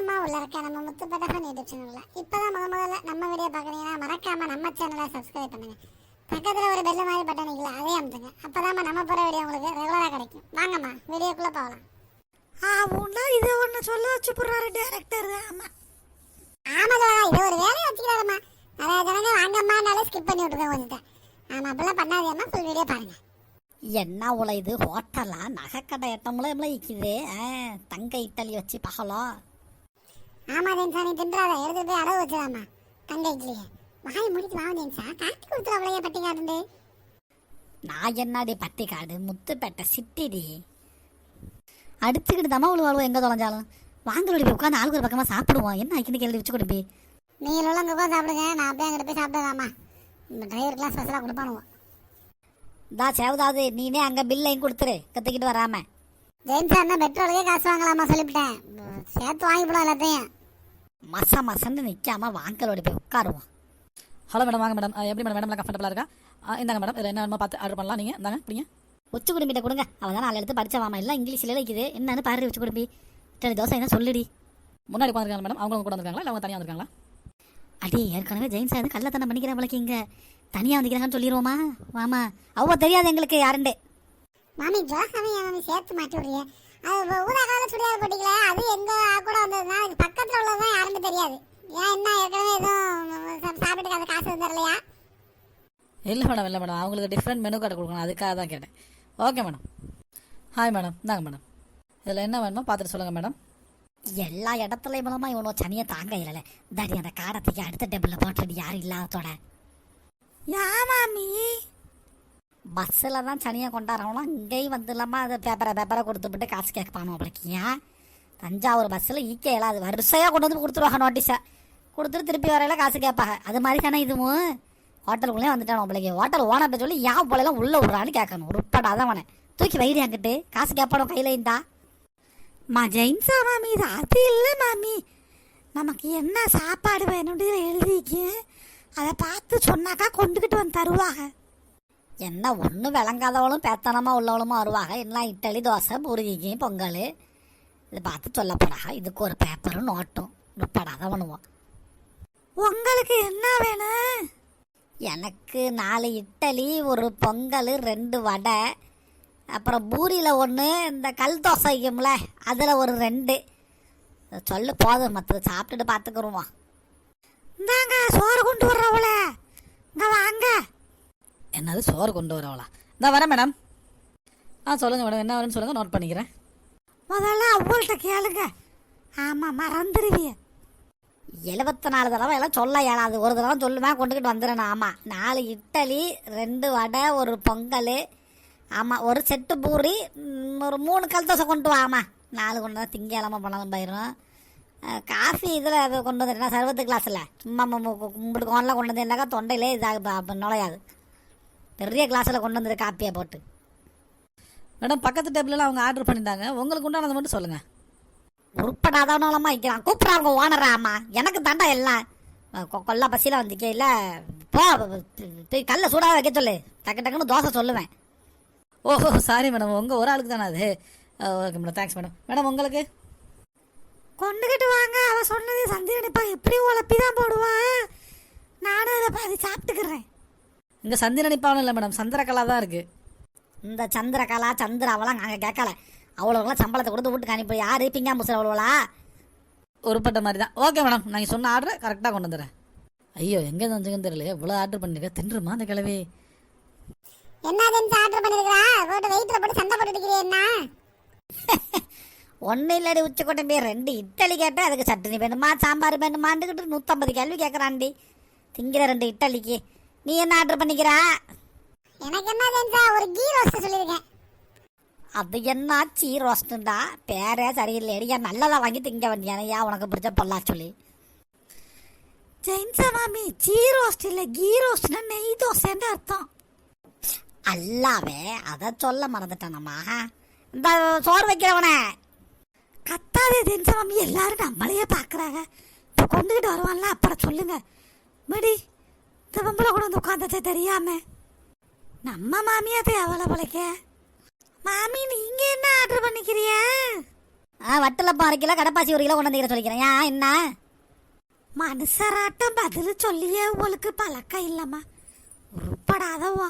வாங்கம்மா உள்ள இருக்க நம்ம முத்துப்பட்ட ஃபன் யூடியூப் சேனல்ல இப்பதான் முத முதல்ல நம்ம வீடியோ பார்க்குறீங்கன்னா மறக்காம நம்ம சேனலை சப்ஸ்கிரைப் பண்ணுங்க. பக்கத்துல ஒரு பெல் மாதிரி பட்டன் இல்லை அதே அமுத்துங்க. அப்பதான் நம்ம போற வீடியோ உங்களுக்கு ரெகுலரா கிடைக்கும். வாங்கம்மா வீடியோக்குள்ள போகலாம். ஆவுன்னா இதை ஒன்று சொல்ல வச்சு போடுறாரு டேரக்டர் ஆமா. ஆமாடா இது ஒரு வேலையை வச்சுக்கிறாரம்மா நிறைய ஜனங்க வாங்கம்மானாலே ஸ்கிப் பண்ணி விட்டுருக்கேன் கொஞ்சம் ஆமா அப்படிலாம் பண்ணாதேம்மா ஃபுல் வீடியோ பாருங்க. என்ன உல இது? ஹோட்டலா நகைக்கடை எட்டமுல எவ்வளோ இக்குது ஆ, தங்க இட்டலி வச்சு பகலம் ஆமா தேன்சா நீ தின்றாத எடுத்து போய் அடவு வச்சிடாமா. இட்லியை. வாய் முடிச்சு வாங்க தேன்சா காட்டி கொடுத்துரு அவளையே பட்டி காட்டுண்டு. நான் என்னடி பட்டிக்காடு முத்துப்பேட்டை சிட்டிடி. அடுத்துக்கிட்டு தம்மா உழுவாளுவோ எங்கே தொலைஞ்சாலும்? வாங்கலோடி போய் உட்காந்து ஆளுக்கு ஒரு பக்கமாக சாப்பிடுவோம். என்ன ஆக்கின்னு கேள்வி வச்சு கொடுப்பி நீங்களும் அங்கே உட்காந்து சாப்பிடுங்க. நான் அப்படியே அங்கிட்டு போய் சாப்பிடுதாம்மா இந்த டிரைவருக்குலாம் ஸ்பெஷலாக கொடுப்பானுவோம் தா சேவதாவது நீனே அங்கே பில்லையும் கொடுத்துரு. கற்றுக்கிட்டு வராம. ஜெயின்ஸ் அண்ணா பெட்ரோலுக்கே காசு வாங்கலாமா சொல்லிவிட்டேன். சேர்த்து வாங்கி போடும் எல்லாத்தையும். மச மசன்னு நிற்காம வாங்கலோடி போய் உட்காருவோம் ஹலோ மேடம் வாங்க மேடம் எப்படி மேடம் மேடம் கம்ஃபர்டபுளாக இருக்கா? ஆ, இந்தாங்க மேடம் இதில் என்ன வேணுமோ பார்த்து ஆர்டர் பண்ணலாம். நீங்கள் இந்தாங்க பிடிங்க. உச்சி குடும்பிட்ட கொடுங்க. அவள் தான் எடுத்து படிச்சவாமா? எல்லாம் இங்கிலீஷ்ல இருக்குது. என்னன்னு பாரு உச்சி குடும்பி. சரி தோசை என்ன சொல்லுடி? முன்னாடி உட்காந்துருக்காங்க மேடம் அவங்க கூட வந்திருக்காங்களா? இல்லை அவங்க தனியாக வந்திருக்காங்களா? அடி ஏற்கனவே ஜெயின் சார் கள்ளத்தனம் பண்ணிக்கிறேன் அவளுக்கு இங்க. தனியா வந்துக்கிறாங்கன்னு சொல்லிடுவோமா வாமா. அவ தெரியாது எங்களுக்கு யாருண்டே. மாமி ஜோசாமி என் மாமி சேர்த்து மாட்டி இப்போ ஊதா கால சுடியார் போட்டிங்களே அது எங்க கூட வந்ததுன்னா பக்கத்தில் உள்ளதுதான் யாருன்னு தெரியாது. ஏன் என்ன ஏற்கனவே எதுவும் சா- சாப்பிட்டுட்டு அது காசு தரலையா? இல்லை மேடம் இல்லை மேடம். அவங்களுக்கு டிஃப்ரெண்ட் மெனு கார்டு கொடுக்கணும். அதுக்காக தான் கேட்டேன். Okay madam. Hi madam. இந்தாங்க மேடம். இதில் என்ன வேணுமோ பார்த்துட்டு சொல்லுங்கள் மேடம். எல்லா இடத்துலயும் மூலமா இவனோ சனியை தாங்க இல்லல தாடி அந்த காடத்துக்கு அடுத்த டேபிள்ல போட்டு யாரும் இல்லாததோட. யாமாமி பஸ்ஸில் தான் சனியை கொண்டாடுறவங்களும் இங்கேயும் வந்து இல்லாமல் அதை பேப்பரை பேப்பரை கொடுத்துட்டு காசு கேட்பானோ அவளுக்கு ஏன்? தஞ்சாவூர் பஸ்ஸில் ஈக்கே அது வரிசையாக கொண்டு வந்து கொடுத்துருவாங்க நோட்டீஸை கொடுத்துட்டு திருப்பி வரையில காசு கேட்பாங்க. அது மாதிரி தானே இதுவும்? ஹோட்டலுக்குள்ளே வந்துட்டான் உங்களுக்கு ஹோட்டல் ஓனர் சொல்லி ஏன் போலலாம் உள்ளே விட்றான்னு கேட்கணும். உருப்படாதான் அவனை. தூக்கி வைடி அங்கிட்டு காசு கேட்பானோ கையில் இருந்தா மா ஜெயின்ஸா மாமி. இது அது இல்லை மாமி. நமக்கு என்ன சாப்பாடு வேணும்னு எழுதிக்கு அதை பார்த்து சொன்னாக்கா கொண்டுக்கிட்டு வந்து தருவாங்க. என்ன ஒன்றும் விளங்காதவளும் பேத்தனமாக உள்ளவளுமா வருவாங்க எல்லாம் இட்லி தோசை பூரிக்கு பொங்கல்? இதை பார்த்து சொல்ல போகிறாங்க இதுக்கு ஒரு பேப்பரும் நோட்டும் உட்படாத பண்ணுவோம் உங்களுக்கு என்ன வேணும்? எனக்கு நாலு இட்டலி ஒரு பொங்கல் ரெண்டு வடை அப்புறம் பூரியில் ஒன்று இந்த கல் தோசை வைக்கும்ல அதில் ஒரு ரெண்டு. சொல்லு போதும். மற்றது சாப்பிட்டுட்டு பார்த்துக்குருவோம். இந்தாங்க சோறு கொண்டு வர்றவள. இங்கே வாங்க. என்னது சோறு கொண்டு வரவளா. இந்த வரேன் மேடம். ஆ சொல்லுங்கள் மேடம். என்ன வேணும்னு சொல்லுங்கள் நோட் பண்ணிக்கிறேன். முதல்ல அவள்கிட்ட கேளுங்க. ஆமா மறந்துடுவிய எழுபத்தி நாலு தடவை எல்லாம் சொல்ல இயலாது. ஒரு தடவை சொல்லுவேன் கொண்டுக்கிட்டு வந்துடுறேன் ஆமாம் நாலு இட்லி ரெண்டு வடை ஒரு பொங்கல். ஆமாம் ஒரு செட்டு பூரி ஒரு மூணு கல் தோசை கொண்டு வா ஆமாம் நாலு கொண்டு வந்து திங்கக்கிழமை பண்ணாலும் போயிடும் காஃபி இதில் கொண்டு வந்துட்டேன் சர்வத்து கிளாஸில் சும்மா கும்பிட்டு கோனில் கொண்டு வந்தேன்னாக்கா தொண்டையிலே இதாக நுழையாது. பெரிய கிளாஸில் கொண்டு வந்துரு காப்பியை போட்டு. மேடம் பக்கத்து டேபிளில் அவங்க ஆர்டர் பண்ணியிருந்தாங்க. உங்களுக்கு உண்டானதை மட்டும் சொல்லுங்கள் உருப்படாதவனாலமா வைக்கிறான் கூப்பிட்றாங்க ஓனரா அம்மா. எனக்கு தாண்டா எல்லாம். கொ- கொல்லா பசியில் வந்துக்கே இல்லை போ போய் கல்ல சூடாக வைக்க சொல்லு. டக்கு டக்குன்னு தோசை சொல்லுவேன். ஓஹோ சாரி மேடம். உங்கள் ஒரு ஆளுக்கு தானே அது? Okay madam. Thanks madam. Madam உங்களுக்கு? கொண்டுகிட்டு வாங்க. அவன் சொன்னதே சந்திரனிப்பா எப்படி உழப்பி தான் போடுவான் நானும் அதை பாதி சாப்பிட்டுக்கிறேன். இங்கே சந்திர நிப்பாவும் இல்லை மேடம்? சந்திரகலா தான் இருக்குது இந்த சந்திரகலா சந்திராவெல்லாம் நாங்கள் கேட்கல. அவ்வளோலாம் சம்பளத்தை கொடுத்து வீட்டுக்கு அனுப்பி யாரு பிங்கா முசுற அவ்வளோலா உருப்பட்ட மாதிரி தான். ஓகே மேடம் நீங்கள் சொன்ன ஆர்டர் கரெக்டாக கொண்டு வந்துடுறேன். ஐயோ எங்கே வந்துச்சுன்னு தெரியல இவ்வளோ ஆர்டர் பண்ணிருக்க. தின்றுமா அந்த கிழவி? என்ன ஆர்டர் பண்ணிருக்கா போட்டு வெயிட்ல போட்டு சண்டை என்ன? ஒன்றும் இல்லடி உச்சி கொட்டம்பி ரெண்டு இட்டலி கேட்டேன் அதுக்கு சட்னி வேணுமா சாம்பார் வேணுமான்னுக்கிட்டு நூற்றம்பது கேள்வி கேட்குறான்டி திங்கிற ரெண்டு இட்டலிக்கு நீ என்ன ஆர்டர் பண்ணிக்கிறா? எனக்கு என்ன ஜெயின்ஸா ஒரு கீ ரோஸ்ட் சொல்லியிருக்கேன். அது என்ன சீ ரோஸ்ட்டுண்டா பேரே சரியில்லையடி ஏன் நல்லதா வாங்கி திங்க வேண்டியானே ஏன் உனக்கு பிடிச்ச பொல்லா சொல்லி. ஜெயின்ஸா மாமி சீ ரோஸ்ட் இல்லை கீ ரோஸ்ட்னா நெய் தோசைன்னு அர்த்தம். அல்லாவே அதை சொல்ல மறந்துட்டானம்மா. இந்த சோறு வைக்கிறவனே. கத்தாதே ஜெயின்ஸா மாமி எல்லாரும் நம்மளையே பார்க்குறாங்க இப்போ கொண்டுகிட்டு வருவான்ல அப்புறம் சொல்லுங்க. மடி பொம்பளை கூட வந்து உட்காந்துச்சே தெரியாம. நம்ம மாமியா தேவலை போலைக்க மாமி நீங்க என்ன ஆர்டர் பண்ணிக்கிறிய? ஆ வட்டலப்பா அரை கிலோ கடப்பாசி ஒரு கிலோ கொண்டு வந்து சொல்லிக்கிறேன். ஏன் என்ன? மனுஷராட்டம் பதில் சொல்லியே உங்களுக்கு பழக்கம் இல்லம்மா. உருப்படாதவா.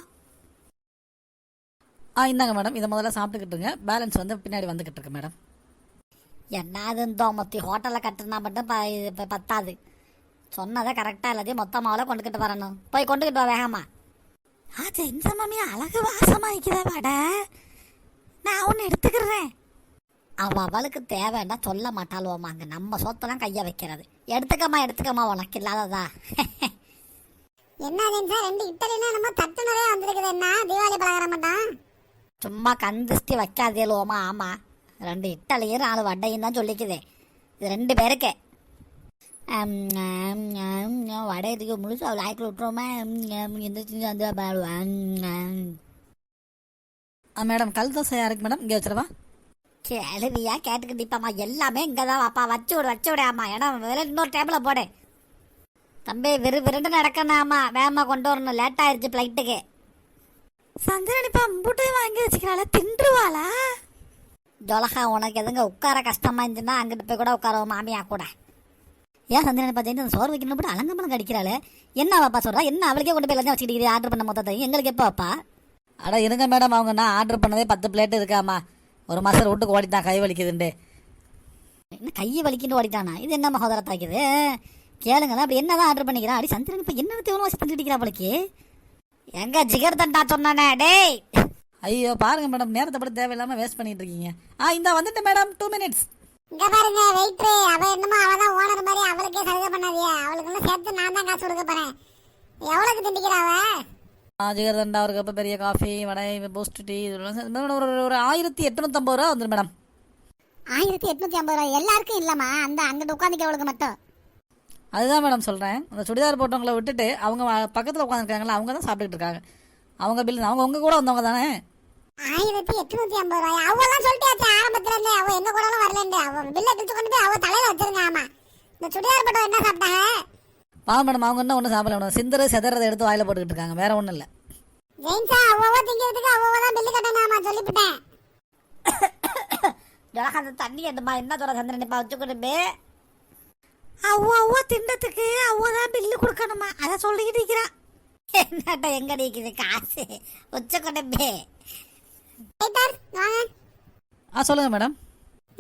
ஆ இந்தாங்க மேடம். இதை முதல்ல சாப்பிட்டுக்கிட்டுங்க பேலன்ஸ் வந்து பின்னாடி வந்துக்கிட்டு இருக்கு மேடம். என்ன அது தோமத்தி ஹோட்டலில் கட்டுனா மட்டும் ப இது பத்தாது. சொன்னதை கரெக்டாக எல்லாத்தையும் மொத்தமாவில் கொண்டுக்கிட்டு வரணும். போய் கொண்டுக்கிட்டு வா வேகமா. ஆ ஜென்ச மாமி அழகு வாசமாய்க்கிற வடை. நான் ஒன்று எடுத்துக்கிறேன். அவ அவளுக்கு தேவைன்னா சொல்ல மாட்டாளுவோம்மா அங்கே நம்ம சொத்தெல்லாம் கையை வைக்கிறது. எடுத்துக்கம்மா எடுத்துக்கம்மா உனக்கு இல்லாததா? என்ன ஜெயின்ஸா ரெண்டு இட்டலினா நம்ம தட்டு நிறைய வந்திருக்குது. என்ன தீபாவளி பலகாரம் மட்டும்? சும்மா கந்திஷ்டி வைக்காதேலுவோமா ஆமாம் ரெண்டு இட்டலியும் நாலு வடையும் தான் சொல்லிக்குதே. இது ரெண்டு பேருக்கு. ஆம், ஆம், ஆம், ஆம், வடை இதுக்கு முழுசு அவள் ஆய்க்கில் விட்டுருவோமா? எந்திரிச்சு வந்து பாடுவான் ஆ மேடம் கல் தோசை யாருக்கு மேடம்? இங்கே வச்சிடவா? கேளுவியா கேட்டுக்கிட்டிப்பாம்மா எல்லாமே இங்கே தான் வாப்பா. வச்சு விடு வச்சு விடு ஆமா. இடம் வேற இன்னொரு டேபிளில் போடு. தம்பி விறு விருண்டு நடக்கணும் வேகமாக கொண்டு வரணும். லேட் ஆயிடுச்சு ஃப்ளைட்டுக்கு சந்திரன் இப்போ அம்புட்டையும் வாங்கி வச்சுக்கிறாள? தின்றுவாளா? ஜொலகா உனக்கு எதுங்க உட்கார கஷ்டமா இருந்துச்சுன்னா அங்கிட்டு போய் கூட உட்கார மாமியா கூட. ஏன் சந்திரனை பார்த்து அந்த சோறு வைக்கணும் போட்டு அலங்கம்பலம் கடிக்கிறாளே? என்ன பாப்பா சொல்றா? என்ன அவளுக்கே கொண்டு போய் எல்லாத்தையும் வச்சுக்கிட்டு ஆர்டர் பண்ண மொத்தத்தை எங்களுக்கு எப்போ வைப்பா அட இருங்க மேடம் அவங்க நான் ஆர்டர் பண்ணதே பத்து பிளேட் இருக்காமா ஒரு மாதம் வீட்டுக்கு ஓடிட்டான் கை வலிக்குதுண்டு. என்ன கையை வலிக்கிட்டு ஓடிட்டானா? இது என்ன மகோதரத்தாக்குது? கேளுங்களேன். அப்படி என்னதான் ஆர்டர் பண்ணிக்கிறான் அடி சந்திரன் இப்போ என்ன தீவிரம் வச்சு பண்ணிட்டு இருக்கிறா அவளுக்கு எங்க ஜிகர் தண்டா சொன்னானே? டேய்! ஐயோ பாருங்க மேடம் நேரத்தை படி தேவையில்லாமல் வேஸ்ட் பண்ணிட்டு இருக்கீங்க. ஆ இந்த வந்துட்டு மேடம் டூ மினிட்ஸ் இங்க பாருங்க வெயிட்ரு. அவ என்னமோ அவ தான் ஓனர் மாதிரி அவளுக்கே சலுகை பண்ணாதியா அவளுக்கு சேர்த்து நான் தான் காசு கொடுக்க போறேன். எவ்வளவுக்கு திண்டிக்கிறா அவ? ஜிகர்தண்டா ஒரு கப்பு பெரிய காஃபி வடை பூஸ்ட் டீ இதெல்லாம் ஒரு ஒரு ஆயிரத்தி எட்நூத்தம்பது ரூபா வந்துடும் மேடம். ஆயிரத்தி எட்நூத்தி ஐம்பது ரூபாய் எல்லாருக்கும் இல்லம்மா. அந்த அங்கிட்டு உட்காந்துக்கிறவளுக்கு மட்டும். அதுதான் மேடம் சொல்கிறேன் அந்த சுடிதார் போட்டவங்கள விட்டுட்டு அவங்க பக்கத்தில் உட்காந்துருக்காங்களா அவங்க தான் சாப்பிட்டுட்டு இருக்காங்க. அவங்க பில் அவங்க உங்க கூட வந்தவங்க தானே? ஆயிரத்தி எட்நூத்தி ஐம்பது ரூபாய்? அவெல்லாம் சொல்லிட்டாச்சு ஆரம்பத்துல இருந்தே. அவ எங்க கூடலாம் வரலன்னு அவ பில்ல கிழிச்சு கொண்டு போய் அவ தலையில வச்சிருங்க ஆமா. இந்த சுடிதார் பட்டம் என்ன சாப்பிட்டாங்க? பா மேடம் அவங்க இன்னும் ஒன்றும் சாப்பிடல மேடம். சிந்தரை செதறதை எடுத்து வாயில போட்டுக்கிட்டு இருக்காங்க. வேற ஒன்றும் இல்லை. ஜெயின்ஸா அவ்வளவா திங்கிறதுக்கு அவ்வளவா தான் பில்லு கட்டணும் ஆமா சொல்லிவிட்டேன். ஜொலகா அந்த தண்ணி எடுமா என்ன தூரம் சந்திரன் இப்போ வச்சுக்கிட்டு அவ்வளோ அவ்வளோ திண்டத்துக்கு அவ்வளோ தான் பில்லு கொடுக்கணுமா? அதை சொல்லிக்கிட்டு இருக்கிறான் என்னட்ட எங்க நிக்குது காசு. உச்சக்கொண்டே பே. வெயிட்டர் வாங்க. ஆ சொல்லுங்கள் மேடம்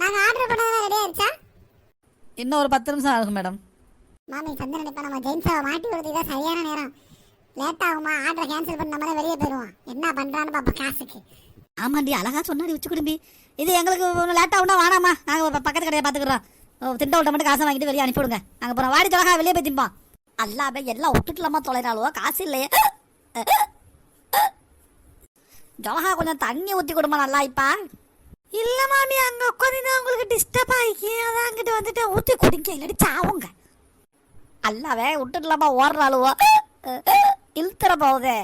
நாங்க ஆர்டர் பண்ணதெல்லாம் ரெடி ஆயிருச்சா இன்னும் ஒரு பத்து நிமிஷம் ஆகும் மேடம் மாமி சந்திரன் இப்ப நம்ம ஜெயின்ஸாவை மாட்டி விடுறதுக்கு சரியான நேரம். லேட் ஆகுமா? ஆர்டர் கேன்சல் பண்ண மாதிரி வெளியே போயிடுவோம் என்ன பண்றான்னு பாப்பா காசுக்கு. ஆமாண்டி அழகா சொன்னாடி வச்சு குடும்பி இது எங்களுக்கு ஒன்றும் லேட் ஆகுனா வேணாமா நாங்கள் பக்கத்து கடையை பார்த்துக்குறோம். திண்டவள்கிட்ட மட்டும் காசை வாங்கிட்டு வெளியே அனுப்பிவிடுங்க. நாங்கள் போகிறோம் வாடி தொலகா வெளியே போய் திம்போம் அல்லாமே எல்லாம் விட்டுட்டுலாமா தொலைறாளுவோ காசு இல்லையே. ஜொலகா கொஞ்சம் தண்ணி ஊற்றி கொடுமா நல்லா இப்பா. இல்ல மாமி அங்க உட்காந்து உங்களுக்கு டிஸ்டர்ப் ஆகிக்கி அதான் அங்கிட்டு வந்துட்டு ஊத்தி குடிங்க இல்லாட்டி சாவுங்க. அல்லாவே விட்டுட்டுலாமா ஓடுறாளுவோ இழுத்துற போகுதே.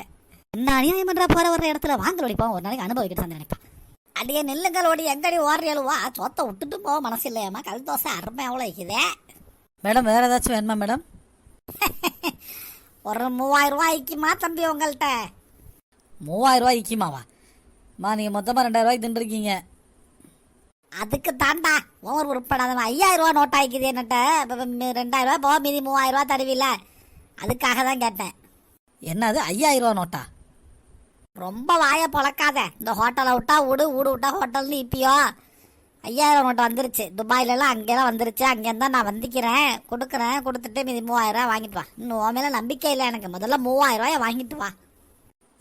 என்ன அநியாயம் பண்ற போற வர்ற இடத்துல? வாங்கல் ஓடிப்போம் ஒரு நாளைக்கு அனுபவிக்கிட்டு வந்து நினைப்பேன் அடியே நில்லுங்கள் ஓடி எங்கடி ஓடுறியலுவா சொத்தை விட்டுட்டு போக மனசு இல்லையாம்மா கல் தோசை அருமை எவ்வளோ இருக்குதே மேடம் வேற ஏதாச்சும் வேணுமா மேடம்? ஒரு மூவாயிரம் ரூபாய்க்குமா தம்பி உங்கள்கிட்ட மூவாயிரம் ரூபாய் இக்கிமாவா மா நீங்கள் மொத்தமாக ரெண்டாயிரம் ரூபாய்க்கு தின்றுருக்கீங்க. அதுக்கு தாண்டா ஓவர் உருப்படாத ஐயாயிரம் ரூபா நோட் ஆயிக்குது என்னட்ட. ரூபா போக மீதி மூவாயிரம் ரூபா தருவில்ல. அதுக்காக தான் கேட்டேன். என்னது ஐயாயிரம் ரூபா நோட்டா? ரொம்ப வாயை பொழக்காத. இந்த ஹோட்டலை விட்டா வீடு வீடு விட்டா ஹோட்டல்னு இப்பியோ. ஐயாயிரம் நோட்டு வந்துருச்சு. துபாயிலலாம் அங்கேதான் வந்துருச்சு. அங்கேருந்து தான் நான் வந்துக்கிறேன். கொடுக்குறேன். கொடுத்துட்டு மீதி மூவாயிரம் ரூபாய் வாங்கிட்டு வா. இன்னும் உன் மேலே நம்பிக்கை இல்லை எனக்கு. முதல்ல மூவாயிரம் ரூபாயை வாங்கிட்டு வா.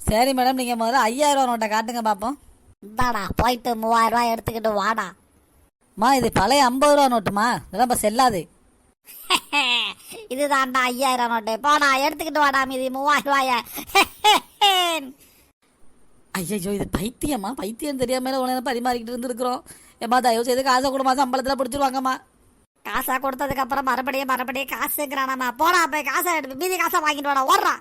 சரி மேடம் நீங்கள் முதல்ல ஐயாயிரம் ரூபா நோட்டை காட்டுங்க பார்ப்போம் இந்தாடா போயிட்டு மூவாயிரம் ரூபாய் எடுத்துக்கிட்டு வாடா. மா இது பழைய ஐம்பது ரூபா நோட்டுமா? இதெல்லாம் இப்போ செல்லாது. இதுதான்டா ஐயாயிரம் நோட்டு. போடா எடுத்துக்கிட்டு வாடா மீதி மூவாயிரம் ரூபாய. ஐயோ இது பைத்தியமா? பைத்தியம் தெரியாமல உன பரிமாறிக்கிட்டு இருந்திருக்கிறோம்? ஏமா தயவு செய்து காசை கொடுமா சம்பளத்தில் பிடிச்சிருவாங்கம்மா. காசை கொடுத்ததுக்கு அப்புறம் மறுபடியும் மறுபடியும் காசுங்கிறானாமா போடா போய் காசை எடுத்து மீதி காசை வாங்கிட்டு வாடா ஓடுறா.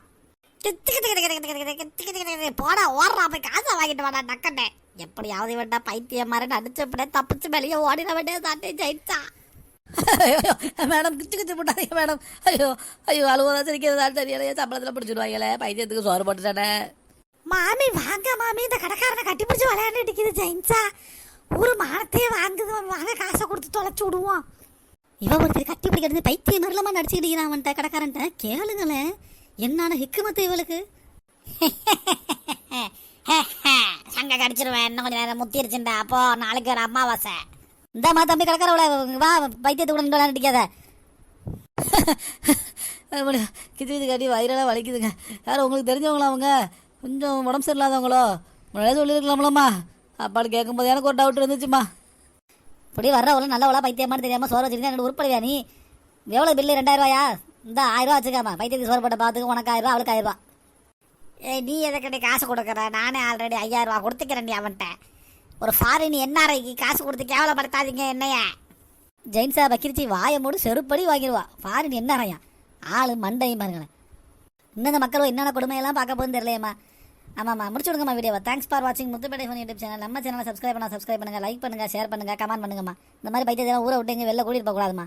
போடா ஓடுறா போய் காசை வாங்கிட்டு வாடா நக்கண்டே எப்படியாவது வேண்டா பைத்தியம் மாதிரி நடிச்சப்படே தப்பிச்சு வெளியே ஓடிட வேண்டியது தாண்டே ஜெயிச்சா. மேடம் கிச்சு கிச்சு போட்டாதீங்க மேடம். ஐயோ ஐயோ அழுவதா சிரிக்கிறதா தெரியலையே சம்பளத்தில் பிடிச்சிடுவாங்களே பைத்தியத்துக்கு சோறு போட்டுட்டானே மாமி வாங்க மாமி இந்த கடைக்காரனை கட்டி பிடிச்சி விளையாண்டுட்டு இருக்குது ஜெயின்ஸா ஊர் மானத்தையே வாங்குது வாங்க காசை கொடுத்து தொலைச்சு விடுவோம். இவ ஒருத்தர் கட்டி பிடிக்கிறது பைத்திய மரலமா நடிச்சுக்கிட்டு அவன்கிட்ட கடைக்காரன்ட்ட? கேளுங்களேன். என்னான ஹிக்குமத்து இவளுக்கு? சங்க கடிச்சிருவேன். இன்னும் கொஞ்சம் நேரம் முத்திருச்சுண்டா அப்போ நாளைக்கு ஒரு அமாவாசை இந்தாம்மா தம்பி கிடக்கிறவள வா பைத்தியத்தை கூட நின்று விளையாடிக்காத கிச்சு கிச்சு கட்டி வயிறெல்லாம் வலிக்குதுங்க. யாரும் உங்களுக்கு தெரிஞ்சவங்களா அவங்க? கொஞ்சம் உடம்பு சரியில்லாதவங்களோ? முன்னாடியே சொல்லியிருக்கலாம்லம்மா. அப்பாடு கேட்கும்போது எனக்கு ஒரு டவுட் இருந்துச்சுமா இப்படி வர்றவள நல்லவளா பைத்தியமானு தெரியாம சோறு வச்சிருந்தா என்னோட உருப்படியா நீ? எவ்வளோ பில்லு ரெண்டாயிரம் ரூபாயா? இந்த ஆயிரம் ரூபா வச்சுக்காமா பைத்தியத்துக்கு சோறு போட்ட பார்த்துக்கு உனக்கு ஆயிரம் ரூபா அவளுக்கு ஆயிரம் ரூபா ஏய் நீ எதுக்கிட்ட காசு கொடுக்குற? நானே ஆல்ரெடி ஐயாயிரம் ரூபா கொடுத்துக்கிறேன் நீ அவன்கிட்ட. ஒரு ஃபாரின் என்ஆர்ஐக்கு காசு கொடுத்து கேவலப்படுத்தாதீங்க என்னைய. ஜெயின்ஸா பக்கிரிச்சி வாயை மூடு செருப்படி வாங்கிடுவா ஃபாரின் என்ஆர்ஐயா ஆளு மண்டையும் பாருங்களேன். இன்னும் மக்களும் என்னென்ன கொடுமையெல்லாம் பார்க்க போகுதுன்னு தெரியலையம்மா. ஆமாம்மா முடிச்சு விடுங்கம்மா வீடியோவை தேங்க்ஸ் ஃபார் வாட்சிங் முத்துப்பேட்டை ஃபோன் யூடியூப் சேனல் நம்ம சேனலை சப்ஸ்கிரைப் பண்ணா சப்ஸ்கிரைப் பண்ணுங்க லைக் பண்ணுங்க ஷேர் பண்ணுங்க கமெண்ட் பண்ணுங்கம்மா. இந்த மாதிரி பைத்தியத்தெல்லாம் ஊரை விட்டு எங்க வெளில கூட்டிட்டு போகக்கூடாதுமா